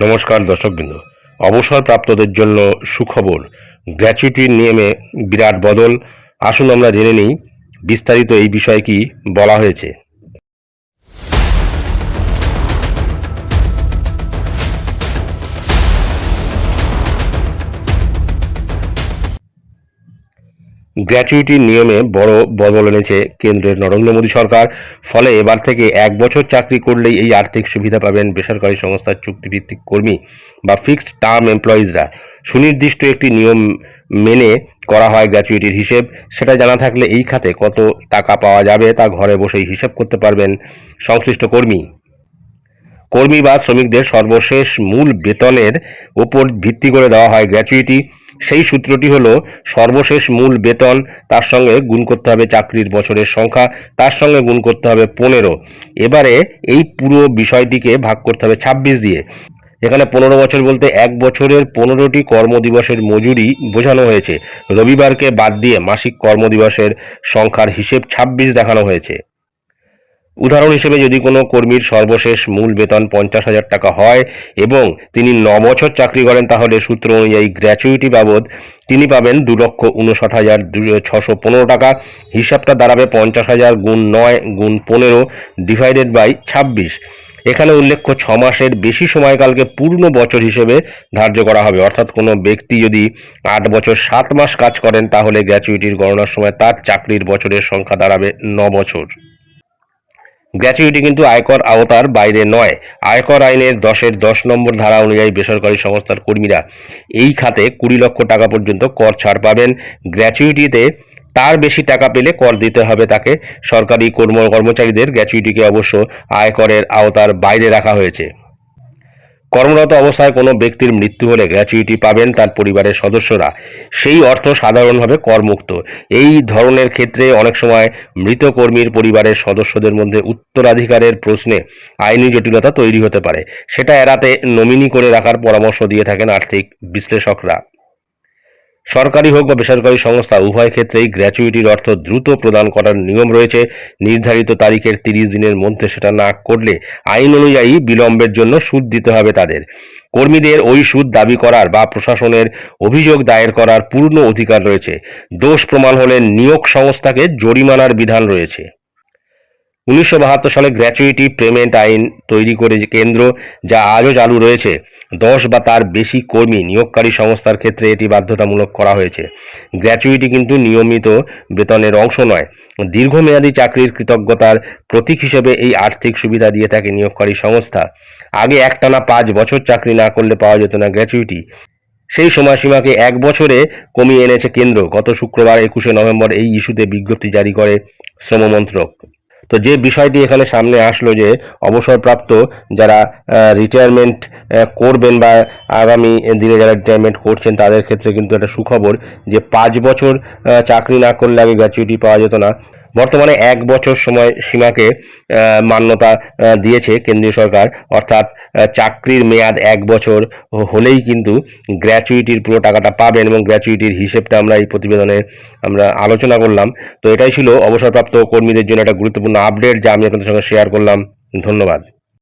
নমস্কার দর্শকবৃন্দ। অবসরপ্রাপ্তদের জন্য সুখবর। গ্র্যাচুইটির নিয়মে বিরাট বদল। আসুন আমরা জেনে নিই, বিস্তারিত এই বিষয়ে কি বলা হয়েছে। গ্র্যাচুইটির নিয়মে বড় বদল এনেছে কেন্দ্রের নরেন্দ্র মোদী সরকার। ফলে এবার থেকে এক বছর চাকরি করলেই এই আর্থিক সুবিধা পাবেন বেসরকারি সংস্থার চুক্তিভিত্তিক কর্মী বা ফিক্সড টার্ম এমপ্লয়িজরা। সুনির্দিষ্ট একটি নিয়ম মেনে করা হয় গ্র্যাচুইটির হিসেব। সেটা জানা থাকলে এই খাতে কত টাকা পাওয়া যাবে তা ঘরে বসেই হিসেব করতে পারবেন সংশ্লিষ্ট কর্মী। কর্মী বা শ্রমিকদের সর্বশেষ মূল বেতনের ওপর ভিত্তি করে দেওয়া হয় গ্র্যাচুইটি। সেই সূত্রটি হলো, সর্বশেষ মূল বেতন, তার সঙ্গে গুণ করতে হবে চাকরির বছরের সংখ্যা, তার সঙ্গে গুণ করতে হবে পনেরো। এবারে এই পুরো বিষয়টিকে ভাগ করতে হবে ছাব্বিশ দিয়ে। এখানে পনেরো বছর বলতে এক বছরের পনেরোটি কর্মদিবসের মজুরি বোঝানো হয়েছে। রবিবারকে বাদ দিয়ে মাসিক কর্মদিবসের সংখ্যার হিসেব ছাব্বিশ দেখানো হয়েছে। উদাহরণ হিসেবে যদি কোনো কর্মীর সর্বশেষ মূল বেতন পঞ্চাশ হাজার টাকা হয় এবং তিনি ন বছর চাকরি করেন, তাহলে সূত্র অনুযায়ী গ্র্যাচুইটি বাবদ তিনি পাবেন দু লক্ষ উনষাট হাজার ছশো পনেরো টাকা। হিসাবটা দাঁড়াবে পঞ্চাশ হাজার গুণ নয় গুণ পনেরো ডিভাইডেড বাই ছাব্বিশ। এখানে উল্লেখ্য ছ মাসের বেশি সময়কালকে পূর্ণ বছর হিসেবে ধার্য করা হবে। অর্থাৎ কোনো ব্যক্তি যদি আট বছর সাত মাস কাজ করেন, তাহলে গ্র্যাচুইটির গণনার সময় তার চাকরির বছরের সংখ্যা দাঁড়াবে ন বছর। গ্র্যাচুইটি কিন্তু আয়কর আওতার বাইরে নয়। আয়কর আইনের দশের দশ নম্বর ধারা অনুযায়ী বেসরকারি সংস্থার কর্মীরা এই খাতে কুড়ি লক্ষ টাকা পর্যন্ত কর ছাড় পাবেন। গ্র্যাচুইটিতে তার বেশি টাকা পেলে কর দিতে হবে তাকে। সরকারি কর্ম কর্মচারীদের গ্র্যাচুইটিকে অবশ্য আয়করের আওতার বাইরে রাখা হয়েছে। কর্মরত অবস্থায় কোনো ব্যক্তির মৃত্যু হলে গ্র্যাচুইটি পাবেন তার পরিবারের সদস্যরা। সেই অর্থ সাধারণভাবে করমুক্ত। এই ধরনের ক্ষেত্রে অনেক সময় মৃত কর্মীর পরিবারের সদস্যদের মধ্যে উত্তরাধিকারের প্রশ্নে আইনি জটিলতা তৈরি হতে পারে। সেটা এড়াতে নমিনি করে রাখার পরামর্শ দিয়ে থাকেন আর্থিক বিশ্লেষকরা। সরকারি হোক বা বেসরকারি সংস্থা, উভয় ক্ষেত্রেই গ্র্যাচুইটির অর্থ দ্রুত প্রদান করার নিয়ম রয়েছে। নির্ধারিত তারিখের তিরিশ দিনের মধ্যে সেটা না করলে আইন অনুযায়ী বিলম্বের জন্য সুদ দিতে হবে তাদের। কর্মীদের ওই সুদ দাবি করার বা প্রশাসনের অভিযোগ দায়ের করার পূর্ণ অধিকার রয়েছে। দোষ প্রমাণ হলে নিয়োগ সংস্থাকে জরিমানার বিধান রয়েছে। উনিশশো বাহাত্তর সালে গ্র্যাচুইটি পেমেন্ট আইন তৈরি করে যে কেন্দ্র যা আজও চালু রয়েছে, দশ বা তার বেশি কর্মী নিয়োগকারী সংস্থার ক্ষেত্রে এটি বাধ্যতামূলক করা হয়েছে। গ্র্যাচুইটি কিন্তু নিয়মিত বেতনের অংশ নয়, দীর্ঘমেয়াদী চাকরির কৃতজ্ঞতার প্রতীক হিসেবে এই আর্থিক সুবিধা দিয়ে থাকে নিয়োগকারী সংস্থা। আগে একটানা পাঁচ বছর চাকরি না করলে পাওয়া যেত না গ্র্যাচুইটি। সেই সময়সীমাকে এক বছরে কমিয়ে এনেছে কেন্দ্র। গত শুক্রবার একুশে নভেম্বর এই ইস্যুতে বিজ্ঞপ্তি জারি করে শ্রম মন্ত্রক তো যে বিষয়টি এখানে সামনে আসলো যে অবসরপ্রাপ্ত যারা রিটায়ারমেন্ট করবেন বা আগামী দিনে যারা রিটায়ারমেন্ট করছেন তাদের ক্ষেত্রে কিন্তু একটা সুখবর যে পাঁচ বছর চাকরি না করলে আগে গ্র্যাচুইটি পাওয়া যেত না। বর্তমানে এক বছর সময় সীমাকে মান্যতা দিয়েছে কেন্দ্রীয় সরকার। অর্থাৎ চাকরির মেয়াদ এক বছর হলেই কিন্তু গ্র্যাচুইটির পুরো টাকাটা পাবেন এবং গ্র্যাচুইটির হিসেবটা আমরা এই প্রতিবেদনে আমরা আলোচনা করলাম। তো এটাই ছিল অবসরপ্রাপ্ত কর্মীদের জন্য একটা গুরুত্বপূর্ণ আপডেট যা আমি আপনাদের সঙ্গে শেয়ার করলাম। ধন্যবাদ।